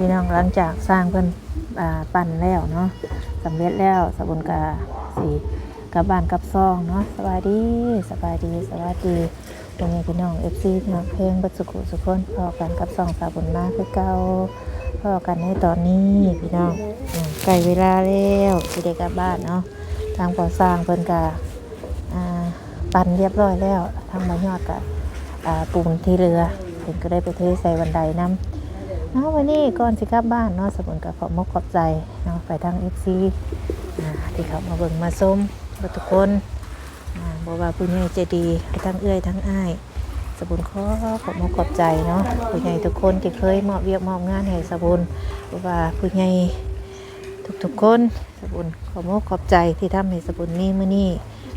พี่น้องหลังจากสร้างเพิ่นปั่นแล้วเนาะสำเร็จแล้วสบุญกาสีกับบ้านกับซองเนาะสบายดีสบายดีสวัสดีตรงนี้พี่น้อง FC พี่น้องเพลงบัดสุขุสุขคนพอกันกับซองสาบุญมาคือเก่าพอกันในตอนนี้พี่น้องใกล้เวลาแล้วสิได้กลับบ้านเนาะทางก่อสร้างเพิ่นกาปั่นเรียบร้อยแล้วทางมายอดกะอ่าปูนที่เรือเพิ่นก็ได้ไปเทใส่บันไดน้ำ เนาะวันนี้ก่อนสิกลับบ้านเนาะสมุนกับขอบมกขอบใจเนาะไปทางเอฟซีที่เขามาเบิ่งมาส้มกับทุกคนอบอกว่าผู้ใหญ่ใจดีทั้งเอื้อยทั้งอ้ายสบุญขอขอบมกขอบใจเนาะผู้ใหญ่ทุกคนที่เคยมอบเวียกมอบงานให้สบุญบอกว่าผู้ใหญ่ทุกๆคนสบุญขอบมกขอบใจที่ทำให้สบุญนี่มื้อนี้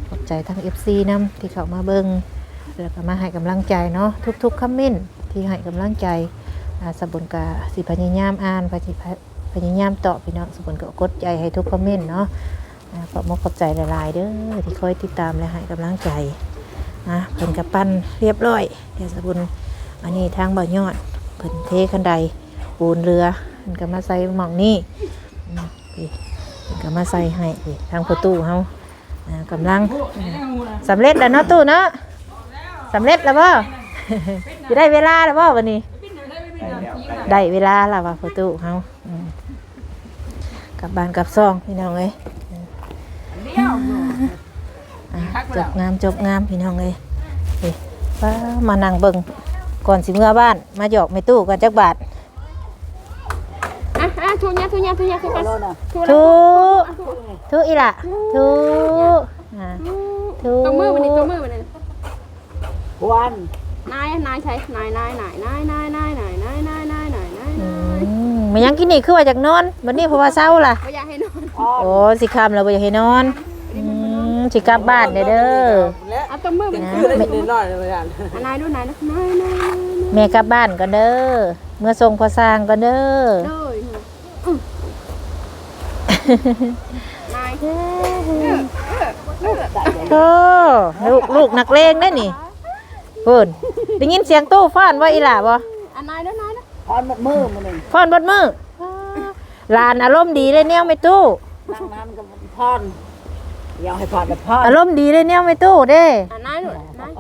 ขอบใจทั้ง FC นำที่เขามาเบิ่งแล้วก็มาให้กำลังใจเนาะทุกๆคอมเมนต์ที่ให้กำลังใจ อ่าสบุญกาสิพยายามอ่านพยพยายามตอบพี่น้องสบุญก็กดใจให้ทุกคอมเมนต์เนาะอ่าขอบมกขอบใจหลายๆเด้อที่คอยติดตามและให้กำลังใจนะเพิ่นกับปั้นเรียบร้อยเดี๋ยวสบุญอันนี้ทางบ่อยอดเพิ่นเทคันใดปูนเรือเพิ่นก็มาใส่หม่องนี้อืมพี่เพิ่นก็มาใส่ให้พี่ทางประตูเฮาอ่ากำลังสำเร็จแล้วเนาะตู้เนาะสำเร็จแล้วบ่จะได้เวลาแล้วบ่วันนี้ ได้เวลาแล้วว่าประตูเฮาอืมกลับบ้านกลับซองพี่น้องเอ้ยอะจบงามจบงามพี่น้องเอ้ยเฮ้ยป้ามานั่งเบิ่งก่อนสิเมื่อบ้าน มาหยอกไม่ตู้ก่อนจักบาทอะอะทุนยาทุนยาทุนยาทุนกันทุนทุทุอีละทุอ่าทุตัวมือมันนี่ตัวมือมันนี่วัน นายนายใช้นายนายนายนายนายนายนายนายนายนายนายนายอืมมายังกินนี่คือว่าจากนอนวันนี้เพราะว่าเศร้าล่ะไม่อยากให้นอนโอ้สิคำเราไปอยากให้นอนอืมสิกลับบ้านเด้อเด้อเอาตัวมือมันนะคือได้ยินน้อยเลยอะนายดูนายนะนายนายแม่กลับบ้านก่อนเด้อเมื่อทรงพอสร้างก่อนเด้อเลยนายโอ้ลูกลูกนักเลงได้นี่ เพิ่นได้ยินเสียงตู้ฟ้อนว่าอีหล่าบ่อะนายดูนายนะพอนหมดมือมันเองฟ้อนบดมือหลานอารมณ์ดีเลยแนวไม่ตู้นั่งนั้นกับพอนอยากให้พอนแบบพอนอารมณ์ดีเลยแนวไม่ตู้เด้อะนายดูนาย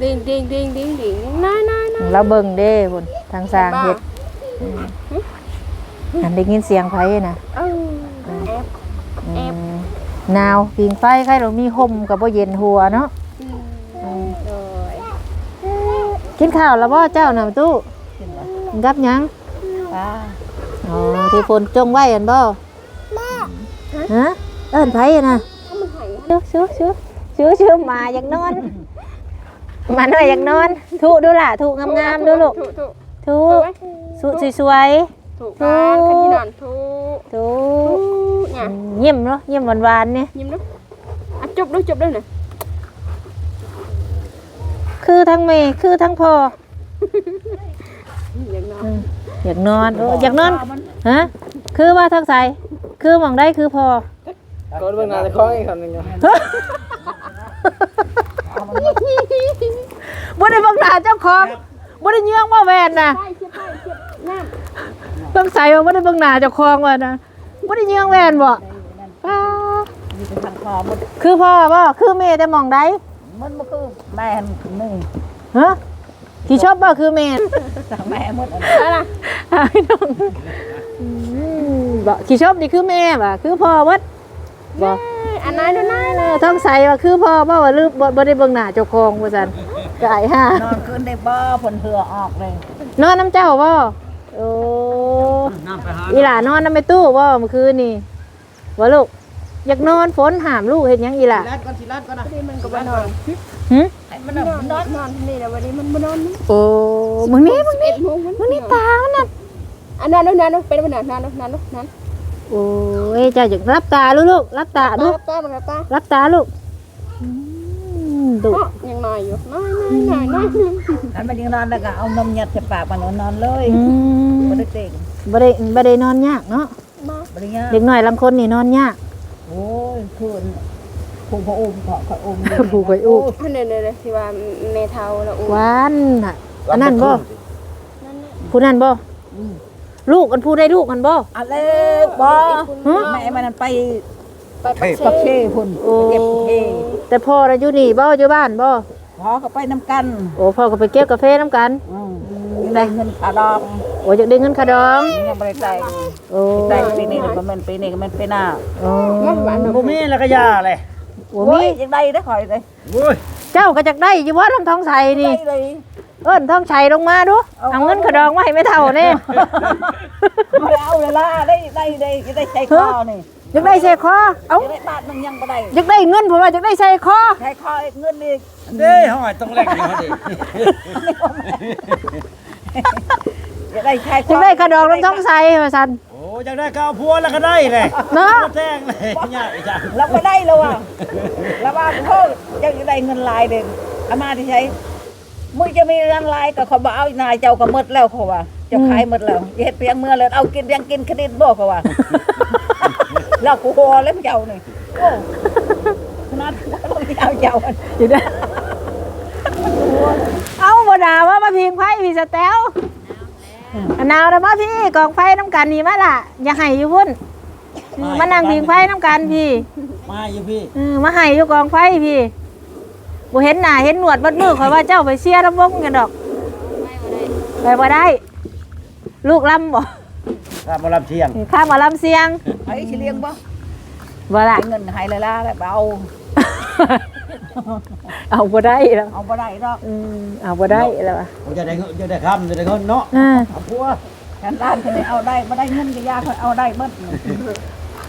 ดิงดิงดิงดิงดิงนายนายนายเราเบิ่งเด้พุ่นทางสร้างเฮ็ดอืมอันได้ยินเสียงไผน่ะเออแอบอืมหนาวปิงไฟใครเรามีห่มกับบ่เย็นหัวเนาะ กินข้าวแล้วบ่เจ้าน่ะตู้กินกับหยังป้าอ๋อที่ฝนจงไว้อันบ่ฮะเอิ้นไผอะน่ะถ้ามันหายชูชูชูชูชูมาอยากนอนมาหน่อยอยากนอนถูดูล่ะถูงามๆดูลูกถูกถูกถูถูกไหมสุสวยถูกการขันที่นอนถูกๆถูเนี่ยยิ้มเนาะยิ้มหวานๆเนี่ยยิ้มดูอะจบด้วยจบด้วยหน่อย คือทั้งแม่คือทั้งพ่ออย่างน้อยอืมอยากนอนโอ้อยากนอนฮะคือว่าทักใสคือหมองได้คือพ่อก็เบิ่งนาแต่ข้ออีกคำหนึงเนาะบ่ได้เบังหน้าเจ้าของบ่ได้เยื่องว่าแวนน่ะใช่เชียบใช่เชียบน้ำเบิ่งใสว่าบ่ได้เบิ่งหน้าเจ้าของว่านะบ่ได้เยื่องแวนบ่ป้ามีเป็นทางคอหมดคือพ่อบ่คือแม่แต่หมองได้ มันบ่คือแม่หนึ่งฮะที่ชอบบ่คือแม่สั่งแม่หมดอันอะไรหายน้องอืมบ่ที่ชอบนี่คือแม่บ่คือพ่อวัดบ่อันไหนดูนายเออท้องใสว่าคือพ่อบ่ว่าลืมบ่บ่ได้เบิ่งหน้าเจ้าของว่าซั่นกายห่านอนคืนได้บ่ผลเหือออกเลยนอนน้ำเจ้าบ่โอ้อีหล่านอนน้ำแม่ตู้บ่เมื่อคืนนี่บ่ลูก อยากนอนฝนหามลูกเฮ็ดหยังอีหล่ะรัดก่อนสิรัดก่อนนะนี่มันก็บ่นอนหึให้มันนนออนนนอนนอนนี่แหละวันนี้มันบ่นอนนะโอ้มึงนี่มึงนี่เอ็ดโมงมันมึงนี่ตามันน่ะอันนั้นนอนนอนเป็นวันนั้นนอนนอนนอนโอ้ยเจ้าอยากรับตาลูกลูกรับตาตาลูกตามันตารับตาลูกอืมดุยังนอนอยู่นอนนอนนอนอันมันยังนอนแล้วก็เอานมยัดใส่ปากมันนอนเลยอืมบ่ได้เต่งบ่ได้บ่ได้นอนยากเนาะมาบ่ได้ยากเด็กน้อยลางคนนี่นอนยาก โอ้ยคืนผู้พระอุ้มขอขออุ้มผู้ไปอุ้มอันนี้เลยที่ว่าเมทาแล้วอู้หวานน่ะอันนั้นบ่ผู้นั้นบ่ลูกอันผู้ได้ลูกกันบ่อะไรบ่แม่มันนั่นไปไปปักปักเชเช่พุ่นโอ้เก็บเช่แต่พ่อน่ะอยู่นี่บ่อยู่บ้านบ่พอก็ไปน้ำกัน โอ้พ่อก็ไปเก็บกาแฟน้ำกันอืมได้เงินขาดอง โอ้อยากได้เงินค่าดองยังบ่ได้แต่งโอ้แต่งปีนี้ก็มันปีนี้ก็มันปีหน้าโอ้บ่มีแล้วก็ยาเลยโอ้โอ้มียยังได้ได้ข่อยเลยโอ้ยเจ้าก็จักได้อยู่ว่าลำทองใสนี่ได้เลยเอิ้นทองชัยลงมาดูเอาเอาเงินค่าดองมาให้ไม่เท่าแน่บ่ได้เอาเลยล่ะได้ได้ได้จะได้ใช้คอนี่อยากได้ใส่คอ เอ้าจะได้บาทหนึงยังบ่ได้อยากได้เงินผมว่าอยากได้ใส่คอใช้คออีกเงินอีกเด้ห้อยต้องแลกอยู่ดิ จะได้ใช้คอยากได้ค่าดองลำทองใสว่าซั่นโอ้อยากได้ข้าวพัวแล้วก็ได้เลยเนาะแจ้งเลยยากจังเราก็ได้แล้วอะแล้วว่าเพิ่นจะได้เงินลายเด่นอามาที่ใช้มึงจะมีเงินลายก็เขาบ่เอานายเจ้าก็หมดแล้วเขาว่าเจ้าขายหมดแล้วอย่าเฮ็ดเพียงเมื่อเลยเอากินยังกินคดิตบ่เขาว่าแล้วกูโหแล้วเจ้านี่โอ้ขนาดว่าเราเจ้าเจ้าอันอยู่ได้เอาบ่ด่าว่ามาพิงไพ่พี่สแตล อันนาวแล้วมาพี่กองไฟน้ำกันนี่มาล่ะ อย่าให้อยู่พุ่นเออมานั่งพิงไฟน้ำกันพี่มาอยู่พี่เออมาให้อยู่กองไฟพี่บ่เห็นหน้าเห็นหนวดบัดมือข่อยว่าเจ้าไปเชียร์ลำวงกันดอก ไปบ่ได้ ลูกลำบ่ถ้ามารับเชียงข้ามมาลำเสียงไอ้สิเลี้ยงบ่บ่ล่ะ เงินให้เลยล่ะแล้วเอา เอาบ่ได้แล้วเอาบ่ได้ดอกอืมเอาบ่ได้แล้วอะผมจะได้เงินจะได้คำจะได้เงินเนาะอ่าเอาพัวฉันร้านที่ไหนเอาได้บ่ได้เงินก็ยากเอาได้หมด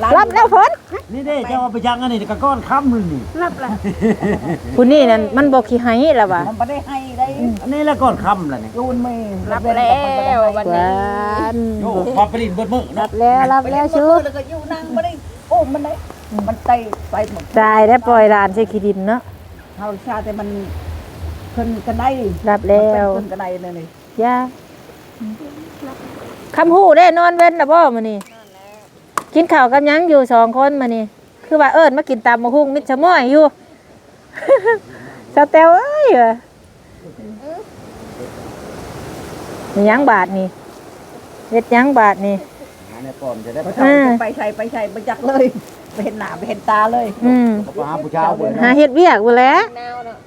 ร้านรับแล้วฝนนี่เด้เจ้าเอาไปยังอันนี้ก็ก้อนคำหนึงนี่รับแล้วผู้นี่นั่นมันบ่ขี้ให้แล้วว่ะมันบ่ได้ให้ได้อันนี้แล้วก้อนคำล่ะนี่ยูนมือรับแล้ววันหนี้วานโอ้พอไปลินเบิดมื้อรัเนาะบแล้วรับแล้วชูแล้วก็อยู่นั่งบ่ได้โอ้มันได้มันไตไปหมดตายได้ปล่อยหลานใส่ขี้ดินเนาะ เฮาชาแต่มันเพิ่นกันได้รับแล้วเพิ่นกันได้เลยนี่ย่าคำหูได้นอนเว้นนะบ่มื้อนี้กินข้าวกับหยังอยู่สองคนมื้อนี้คือว่าเอิ้นมากินตามมะฮุ่งมิดชะม้อยอยู่ สแตลเอ้ยว่ะมีหยังบาทนี่เฮ็ดหยังบาทนี่ หาในป้อมจะได้บ่ต้องไปใส่ไปใส่บ่จักเลย ไปเห็นหน้าไปเห็นตาเลยอืมไปหาผู้เช้าพุ่นหาเฮ็ดเวียกบ่แหล้วนาวเนาะ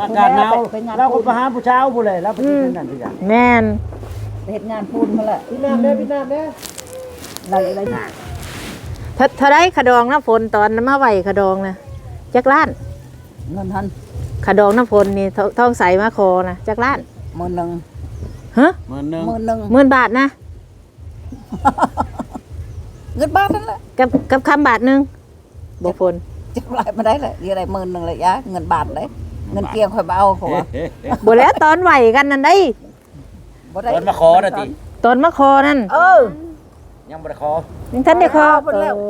อากาศหนาวเราก็ไปหาผู้เช้าพุ่นเลยแล้วไปกินนั่นทุกอย่างแม่นไปเฮ็ดงานพูนมาละพี่น้ำเด้อพี่น้ำเด้อได้อะไรเท่าเท่าไดขะดองน้ำฝนตอนมาไหวขะดองนะจักล้านเงินทันขะดองน้ำฝนนี่ทท้องใสมาคอนะจักล้านหมื่นหนึงฮะหมื่นหนึงหมื่นหนึงหมื่นบาทนะ เงินบาทนั่นแหละกับกับคำบาทหนึ่งบ่ฝนจักไรมาได้เลยยังไงหมื่นหนึงเลยยะเงินบาทเลยเงินเกียงค่อยบ่เอาเขาว่าบ่แล้วตอนไหวกันนั่นได้บ่ได้ตอนมาขอน่ะติตอนมาคอนั่นเออ ยังบ่ได้ขอยังทันได้คอเอาไปแล้ว โอ้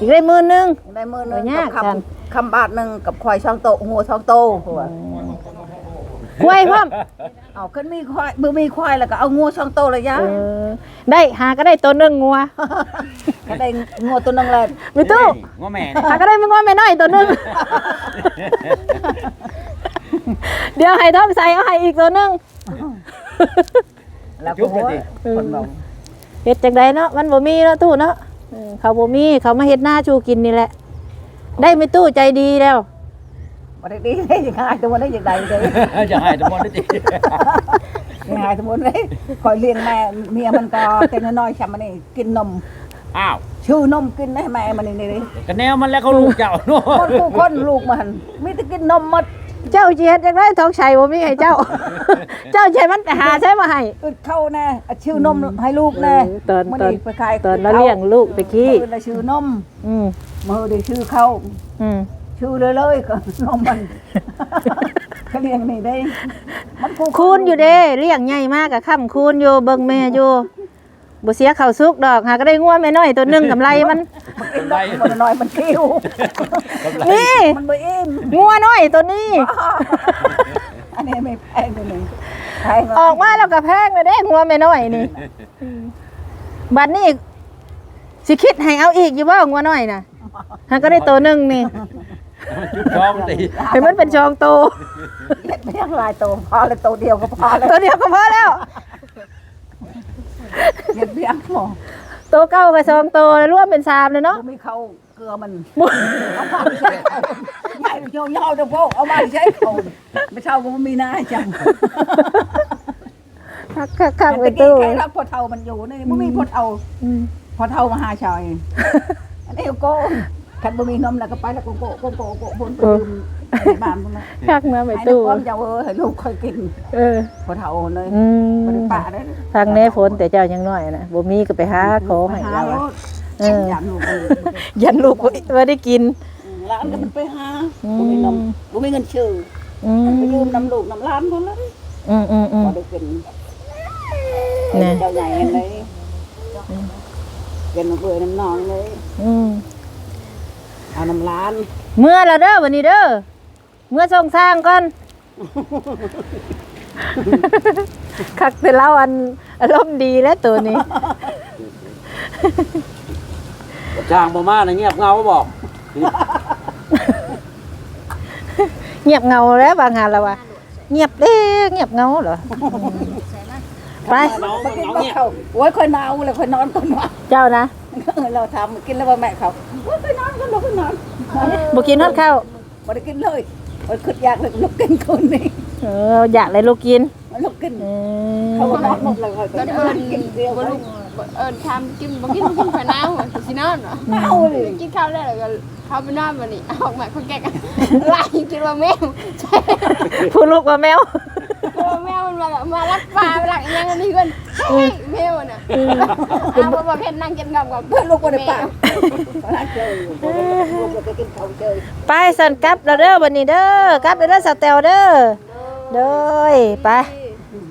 อีกได้หมื่นหนึง ได้หมื่นหนึงโอ้ยยากกับจัง คำคำบาทหนึงกับควายช่องโตหัวช่องโตเขาว่ากล้วยพร้อมเอาขึ้นมีควายมือมีควายแล้วก็เอางัวช่องโตเลยยะเออได้หาก็ได้ตัวหนึงงัวก็ได้งัวตัวหนึงเลยมีตู้ง้อแม่นี่หาก็ได้ไม่งัวไม่น้อยตัวหนึงเดี๋ยวให้ทอมใส่เอาให้อีกตัวหนึงแล้วก็จุ๊บหัเลวยติคนบอกเฮ็ดจังไดเนาะมันบ่มีเนาะตู้เนาะเออเขาบ่มีเขามาเฮ็ดหน้าชูกินนี่แหละ ได้ไม่ตู้ใจดีแล้ว บ่ได้ดีได้ยังไงตัวได้ยังไงเลยจะให้ทุกคนได้ติยังไงสมมุติเลยคอยเลี้ยงแม่เมียมันก็เต็มน้อยๆช้ำมันนี่กินนมอ้าวชื่อนมกินให้แม่มันนี่นี่ก็แนวมันแล้วเขาลูกเจ้าเนาะคนผู้คนลูกมันมีแต่กินนมหมดเจ้าสิเฮ็ดจังไดท้องชัยบ่มีให้เจ้า เจ้าใช้มันไปหาใช้มาให้อึดเข้าแน่เอาชื่อนมให้ลูกแน่ตอนมื้ตอนไปขายตอนเราเลี้ยงลูกตะกี้มื้อละชื่อนมอืมมือได้ชื่อเข้าอืม ชื่อเลยเลยก็นมมันเขาเลี้ยงนี่ได้ มันผู้คูณอยู่เด้เลี้ยงใหญ่มากก็ค้ำคูณอยู่เบิ่งแม่อยู่บ่เสียข้าวสุกดอกหาก็ได้งัวแม่น้อยตัวหนึงกำไรมันกินนมมันน้อยมันคิวนี่ มันบ่อิ่มงัวน้อยตัวนี้ อันนี้ไม่แพงตัวหนึงแพงออกมาแล้วก็แพงเลยเด้งัวแม่น้อยนี่บัดนี้สิคิดให้เอาอีกอยู่บ่งัวน้อยน่ะหาก็ได้ตัวหนึงนี่ จุดท้องติให้มันเป็นชองโตเล็ดไม่ยังหลายตัวพอเลยตัวเดียวก็พอแล้วตัวเดียวก็พอแล้ว เฮ็ดเพียงพอโตเก้ากับสองโตแล้วรวมเป็นสามเลยเนาะ บ่มีเขาเกลือมันเอามาใช้เขาใหญ่โยยาวๆเด้อพวกเอามาใช้เขาไม่เช่าก็บ่มีหน้าให้จังคักคักคักไปตะกี้ตู้ แค่รับพอเท่ามันอยู่นี่บ่มีพอเท่าอืมพอเท่ามาหาชายอันนี้โก้ คันบ่มีนมแล้วก็ไปแล้วก็โก้โก้โก้โก้บนไปดื่มในบ้านพุ่นน่ะคักนะไปให้ตู้น้ำก้อมเจ้าเออให้ลูกค่อยกินเออพอเท่าเลยอืมบ่ได้ปะได้ทางแน่ฝนแต่เจ้ายังน้อยนะบ่มีก็ไปหาขอให้หาเราอะ เออยันลูกมันยันลูกบ่ได้กินร้านก็มันไปหาบ่มีนมบ่มีเงินชื่ออืมไปยืมน้ำลูกน้ำร้านพุ่นเลยอืมอืมอืมบ่ได้กินน่เจ้าใหญ่เลยกินน้ำเบื่อน้ำนองเลย อืม เอาน้ำร้านเมื่อแล้วเด้อวันนี้เด้อเมื่อส่งสร้างก่อนคักแต่เล่าอันอารมณ์ดีแล้วตัวนี้ จ้างบ่มาน่ะเงียบเงาบอกเงียบเงาแล้วบางงานแล้วว่ะเงียบเด้เงียบเงาเหรอไปมากินกับเขาโอ้ยค่อยหนาวเลยค่อยนอนก่อนว่าเจ้านะ เราทำกินแล้วว่าแม่เขาโอ้ยค่อยนอนก่อนเราค่อยนอนบุกินทอดข้าวบ่ได้กินเลยโอ้ยคิดอยากเลยลูกกินคนนี้เอออยากเลยลูกกินลูกกินเอเขาอก็นอนหมดเลยค่อยก็ก็เอิญกินเดียวบ่ลูกบ่เอิญทำกินบ่กินบ่กินข้าวหน้าหัวสินอนเหรอเอาเลยกินข้าวได้แล้วก็เข้าไปนอนบัดนี้เอาออกมาคนแก่กันไล่คิดว่าแมวใช่ผู้ลูกว่าแมวเพราะว่าแมวมันมาแบบมาลักปลามาลักอ ยังอันนี้กันเฮ้ยแมวน่ะเอาบ่บ่เห็นนั่งกินกับกับเพื่อนลูกบ่ได้ปากร้านเจออยู่ลูกก็กินเขาเจอไปสันกลับแล้วเด้อวันนี้เด้อกลับแล้วเด้อสาวแตวเด้อเด้อไป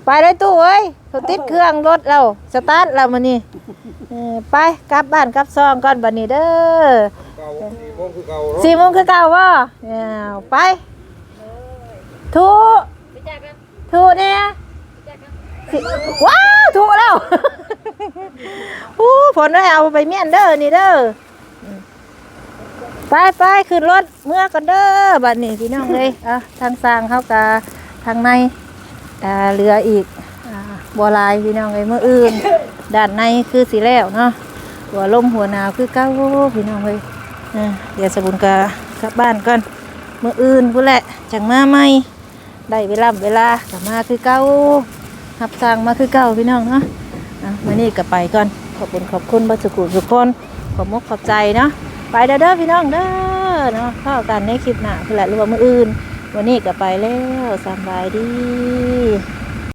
ไปเลยตู้เอ้ยเขาติดเครื่องรถเราสตาร์ทแล้วมื้อนี้ไปกลับบ้านกลับซองก่อนบัดนี้เด้อสี่โมงคือเก่าบ่ไปทุทุเนี่ย ว้าวทุแล้วอู้ผลได้เอาไปเมียนเด้อนี่เด้อไปไปขึ้นรถเมื่อกันเด้อบัดนี้พี่น้องเลยอะทางสร้างเขากะทางในอ่าเรืออีกอ่าบัวลายพี่น้องเลยเมื่ออื่นด้านในคือสีแล้วเนาะหัวลมหัวหนาวคือเก้าพี่น้องเลยอ่าเดี๋ยวสบุญกากลับบ้านก่อนเมื่ออื่นพู้นแหละจังมาใหม่ได้เวลาเวลากลับมาคือเก้า รับสร้างมาคือเก่าพี่น้องเนาะอะวันนี้ก็ไปก่อนขอบคุณขอบคุณบัสกุลทุกคนขอบมกขอบใจเนาะไปเด้อเด้อพี่น้องเด้อเนาะเข้ากันในคลิปหน้าเพื่อหละรวมมืออื่น วันนี้ก็ไปแล้วสบายดี